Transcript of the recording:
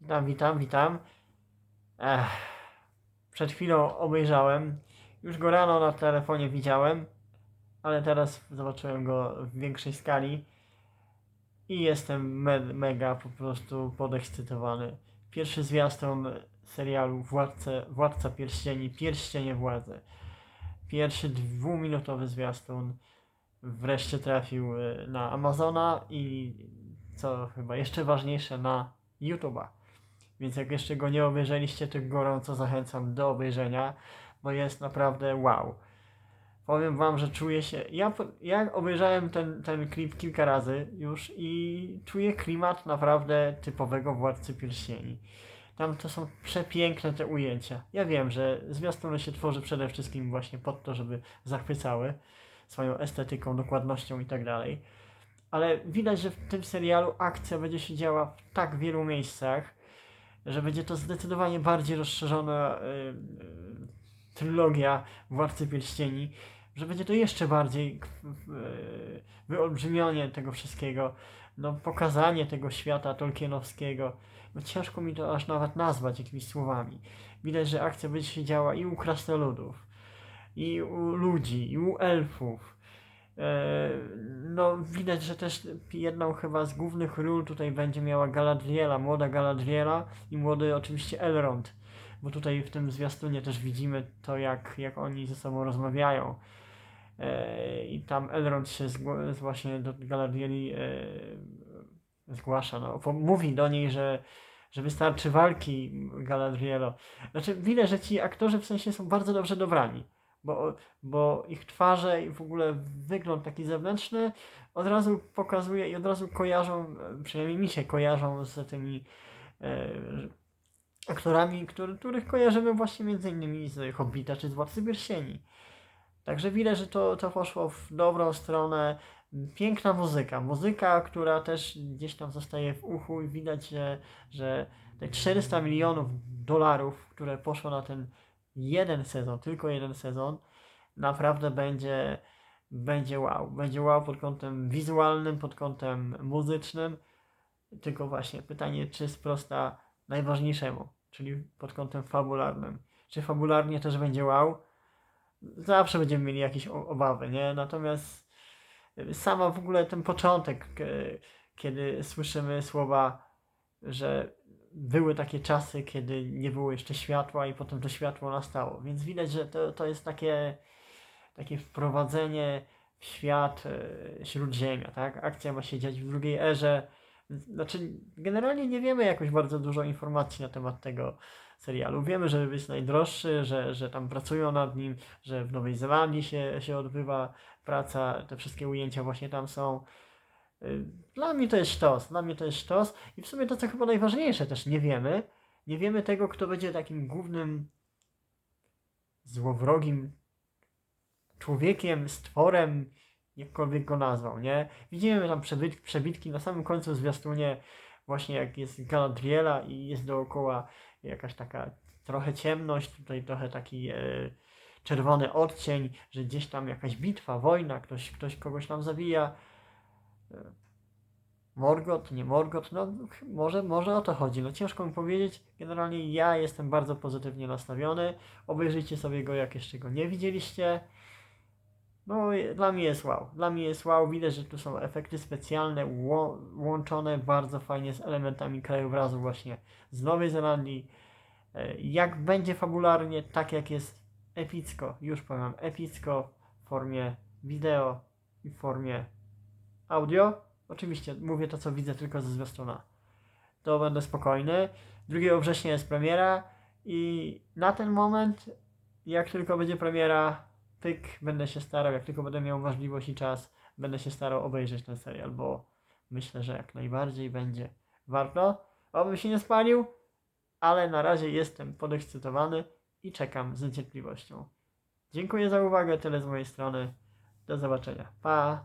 Witam, witam, witam. Ech, przed chwilą obejrzałem. Już go rano na telefonie widziałem, ale teraz zobaczyłem go w większej skali i jestem me mega po prostu podekscytowany. Pierwszy zwiastun serialu Władce, Władca Pierścieni, Pierścienie Władzy. Pierwszy dwuminutowy zwiastun wreszcie trafił y, na Amazona i co chyba jeszcze ważniejsze na YouTube'a. Więc jak jeszcze go nie obejrzeliście, to gorąco zachęcam do obejrzenia, bo jest naprawdę wow. Powiem wam, że czuję się. Ja, ja obejrzałem ten, ten klip kilka razy już i czuję klimat naprawdę typowego władcy pierścieni. Tam to są przepiękne te ujęcia. Ja wiem, że zwiastuny się tworzy przede wszystkim właśnie pod to, żeby zachwycały swoją estetyką, dokładnością i tak dalej. Ale widać, że w tym serialu akcja będzie się działa w tak wielu miejscach, że będzie to zdecydowanie bardziej rozszerzona y, y, trylogia Władcy Pierścieni, że będzie to jeszcze bardziej y, wyolbrzymienie tego wszystkiego, no pokazanie tego świata tolkienowskiego. No ciężko mi to aż nawet nazwać jakimiś słowami. Widać, że akcja będzie się działa i u krasnoludów, i u ludzi, i u elfów. E, No, widać, że też jedną chyba z głównych ról tutaj będzie miała Galadriela, młoda Galadriela i młody oczywiście Elrond. Bo tutaj w tym zwiastunie też widzimy to, jak, jak oni ze sobą rozmawiają. E, I tam Elrond się właśnie do Galadrieli e, zgłasza. No, mówi do niej, że, że wystarczy walki Galadrielo. Znaczy, widać, że ci aktorzy w sensie są bardzo dobrze dobrani bo, bo ich twarze i w ogóle wygląd taki zewnętrzny od razu pokazuje i od razu kojarzą, e, przynajmniej mi się kojarzą z tymi e, aktorami, który, których kojarzymy właśnie między innymi z Hobbita czy z Władcy Pierścieni. Także widać, że to, to poszło w dobrą stronę. Piękna muzyka. Muzyka, która też gdzieś tam zostaje w uchu i widać, że, że te 400 milionów dolarów, które poszło na ten jeden sezon, tylko jeden sezon, naprawdę będzie, będzie wow. Będzie wow pod kątem wizualnym, pod kątem muzycznym. Tylko właśnie pytanie, czy sprosta najważniejszemu, czyli pod kątem fabularnym. Czy fabularnie też będzie wow? Zawsze będziemy mieli jakieś obawy, nie? Natomiast y, sama w ogóle ten początek, kiedy słyszymy słowa, że były takie czasy, kiedy nie było jeszcze światła i potem to światło nastało. Więc widać, że to, to jest takie, takie wprowadzenie w świat e, Śródziemia, tak? Akcja ma się dziać w drugiej erze. Znaczy, generalnie nie wiemy jakoś bardzo dużo informacji na temat tego serialu. Wiemy, że jest najdroższy, że, że tam pracują nad nim, że w Nowej Zelandii się, się odbywa praca, te wszystkie ujęcia właśnie tam są. Y, Dla mnie to jest sztos, dla mnie to jest sztos i w sumie to co chyba najważniejsze też nie wiemy, nie wiemy tego kto będzie takim głównym złowrogim człowiekiem, stworem, jakkolwiek go nazwał, nie? Widzimy tam przebyt, przebitki na samym końcu zwiastunie właśnie jak jest Galadriela i jest dookoła jakaś taka trochę ciemność, tutaj trochę taki e, czerwony odcień, że gdzieś tam jakaś bitwa, wojna, ktoś, ktoś kogoś tam zabija. Morgot, nie Morgot, no może, może o to chodzi, no ciężko mi powiedzieć. Generalnie ja jestem bardzo pozytywnie nastawiony. Obejrzyjcie sobie go, jak jeszcze go nie widzieliście. No, dla mnie jest wow. Dla mnie jest wow. Widać, że tu są efekty specjalne łączone bardzo fajnie z elementami krajobrazu właśnie z Nowej Zelandii. E, Jak będzie fabularnie, tak jak jest epicko, już powiem, epicko w formie wideo i w formie audio. Oczywiście mówię to, co widzę tylko ze zwiastuna. To będę spokojny. 2 września jest premiera i na ten moment, jak tylko będzie premiera, pyk, będę się starał, jak tylko będę miał możliwość i czas, będę się starał obejrzeć ten serial, bo myślę, że jak najbardziej będzie warto. Obym się nie spalił, ale na razie jestem podekscytowany i czekam z niecierpliwością. Dziękuję za uwagę, tyle z mojej strony. Do zobaczenia. Pa!